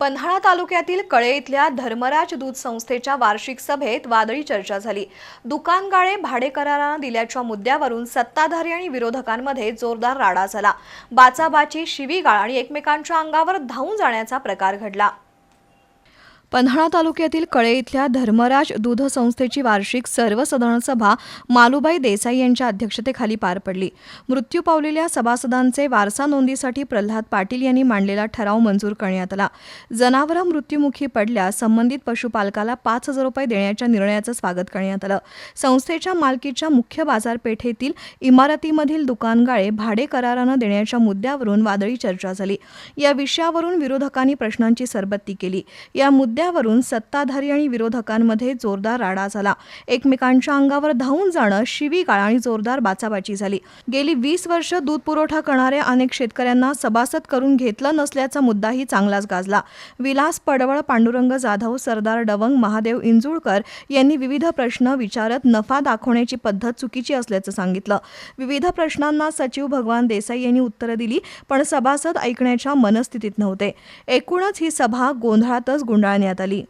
पन्हाळा तालुक्यातील कळे इथल्या धर्मराज दूध संस्थेच्या वार्षिक सभेत वादळी चर्चा झाली. दुकानगाळे भाडेकरारानं दिल्याच्या मुद्द्यावरून सत्ताधारी आणि विरोधकांमध्ये जोरदार राडा झाला. बाचाबाची शिवीगाळ आणि एकमेकांच्या अंगावर धावून जाण्याचा प्रकार घडला. पन्हाळा तालुक्यातील कळे इथल्या धर्मराज दूध संस्थेची वार्षिक सर्वसाधारण सभा मालुबाई देसाई यांच्या अध्यक्षतेखाली पार पडली. मृत्यू पावलेल्या सभासदांचे वारसा नोंदीसाठी प्रल्हाद पाटील यांनी मांडलेला ठराव मंजूर करण्यात आला. जनावरं मृत्युमुखी पडल्यास संबंधित पशुपालकाला पाच हजार रुपये देण्याच्या निर्णयाचं स्वागत करण्यात आलं. संस्थेच्या मालकीच्या मुख्य बाजारपेठेतील इमारतीमधील दुकानगाळे भाडे करारानं देण्याच्या मुद्द्यावरून वादळी चर्चा झाली. या विषयावरून विरोधकांनी प्रश्नांची सरबत्ती केली. या मुद्द्या मुद्द्यावरून सत्ताधारी आणि विरोधकांमध्ये जोरदार राडा झाला. एकमेकांच्या अंगावर धावून जाणं शिवीगाळ आणि जोरदार बाचाबाची झाली. गेली वीस वर्ष दूध पुरवठा करणाऱ्या अनेक शेतकऱ्यांना सभासद करून घेतलं नसल्याचा मुद्दाही चांगलाच गाजला. विलास पडवळ पांडुरंग जाधव सरदार डवंग महादेव इंजुळकर यांनी विविध प्रश्न विचारत नफा दाखवण्याची पद्धत चुकीची असल्याचं सांगितलं. विविध प्रश्नांना सचिव भगवान देसाई यांनी उत्तरं दिली पण सभासद ऐकण्याच्या मनस्थितीत नव्हते. एकूणच ही सभा गोंधळातच गुंडाळण्यात आली